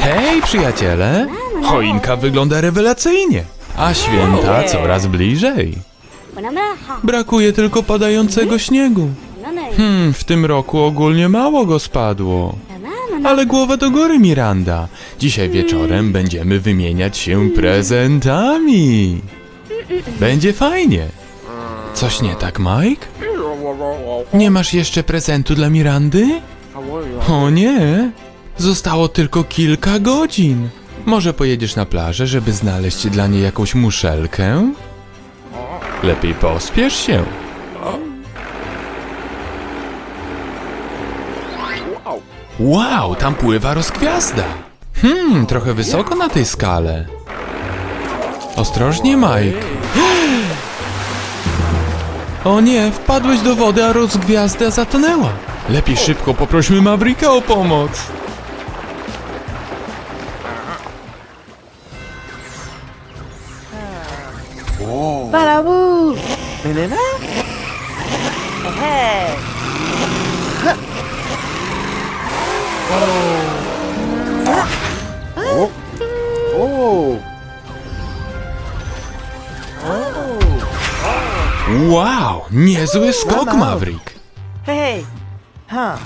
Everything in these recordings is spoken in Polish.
Hej, przyjaciele! Choinka wygląda rewelacyjnie, a święta coraz bliżej. Brakuje tylko padającego śniegu. Hmm, w tym roku ogólnie mało go spadło. Ale głowa do góry, Miranda. Dzisiaj wieczorem będziemy wymieniać się prezentami. Będzie fajnie. Coś nie tak, Mike? Nie masz jeszcze prezentu dla Mirandy? O nie! Zostało tylko kilka godzin. Może pojedziesz na plażę, żeby znaleźć dla niej jakąś muszelkę? Lepiej pospiesz się. Wow, tam pływa rozgwiazda. Hmm, trochę wysoko na tej skale. Ostrożnie, Mike. O nie, wpadłeś do wody, a rozgwiazda zatonęła. Lepiej szybko poprośmy Mavrika o pomoc. Balabu! Menena? Hey! Wow, niezły skok. Maverick. Hey! Huh?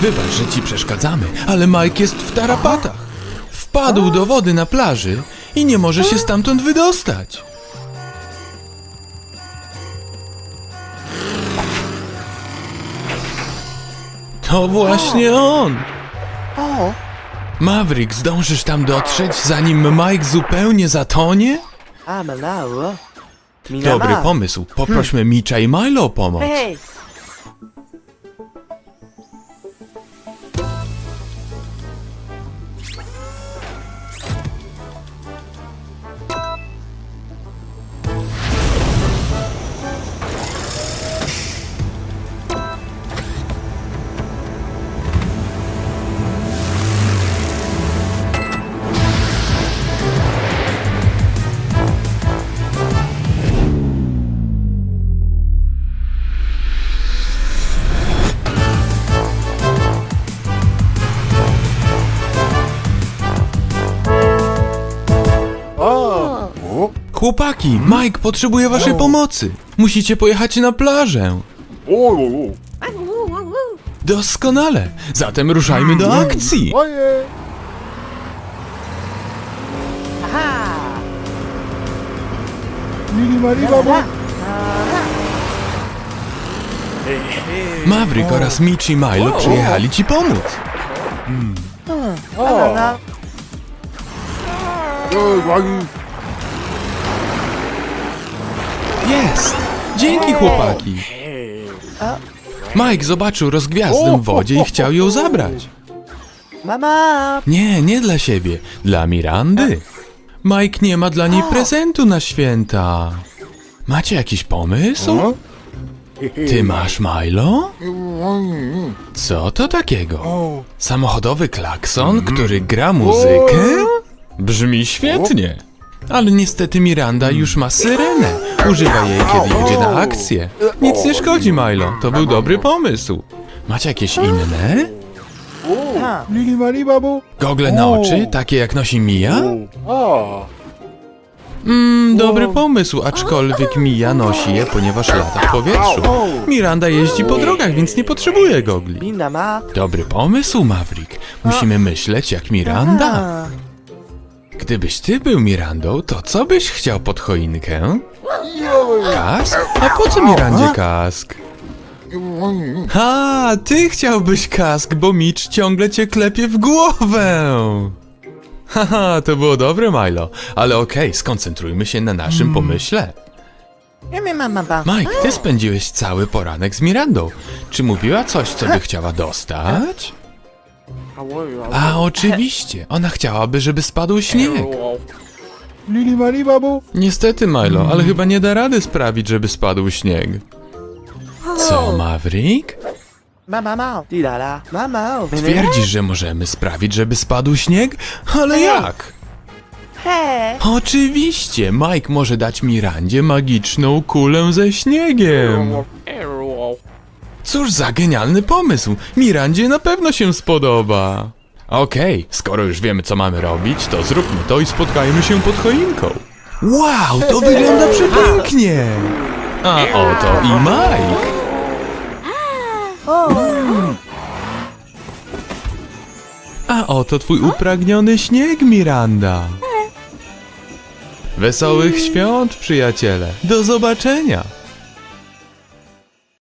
Wybacz, że ci przeszkadzamy, ale Mike jest w tarapatach. Wpadł do wody na plaży i nie może się stamtąd wydostać. To właśnie on! Maverick, zdążysz tam dotrzeć, zanim Mike zupełnie zatonie? I'm allowed. Dobry pomysł. Poprośmy Mitcha i Milo o pomoc. Chłopaki, Mike potrzebuje waszej pomocy. Musicie pojechać na plażę. Doskonale. Zatem ruszajmy do akcji. Aha! Maverick oraz Mitch i Milo przyjechali ci pomóc. Banana! Jest! Dzięki chłopaki. Mike zobaczył rozgwiazdę w wodzie i chciał ją zabrać. Mama! Nie, nie dla siebie, dla Mirandy. Mike nie ma dla niej prezentu na święta. Macie jakiś pomysł? Ty masz Milo? Co to takiego? Samochodowy klakson, który gra muzykę? Brzmi świetnie. Ale niestety Miranda już ma syrenę. Używa jej, kiedy jedzie na akcję. Nic nie szkodzi, Milo. To był dobry pomysł. Macie jakieś inne? Huh? Gogle na oczy, takie jak nosi Mia? Mmm, dobry pomysł, aczkolwiek Mia nosi je, ponieważ lata w powietrzu. Miranda jeździ po drogach, więc nie potrzebuje gogli. Binama! Dobry pomysł, Maverick. Musimy myśleć jak Miranda. Gdybyś ty był Mirandą, to co byś chciał pod choinkę? Kask? A po co Mirandzie kask? Ha, ty chciałbyś kask, bo Mitch ciągle cię klepie w głowę. Haha, to było dobre, Milo. Ale okej, skoncentrujmy się na naszym pomyśle. Mama ba! Mike, ty spędziłeś cały poranek z Mirandą. Czy mówiła coś, co by chciała dostać? A, oczywiście. Ona chciałaby, żeby spadł śnieg. Niestety, Milo, ale chyba nie da rady sprawić, żeby spadł śnieg. Co, Maverick? Mama! Mama! Twierdzisz, że możemy sprawić, żeby spadł śnieg? Ale jak? Oczywiście, Mike może dać Mirandzie magiczną kulę ze śniegiem. Cóż za genialny pomysł! Mirandzie na pewno się spodoba. Okej, skoro już wiemy co mamy robić, to zróbmy to i spotkajmy się pod choinką. Wow, to wygląda przepięknie! A oto i Mike. A oto twój upragniony śnieg, Miranda. Wesołych świąt, przyjaciele. Do zobaczenia.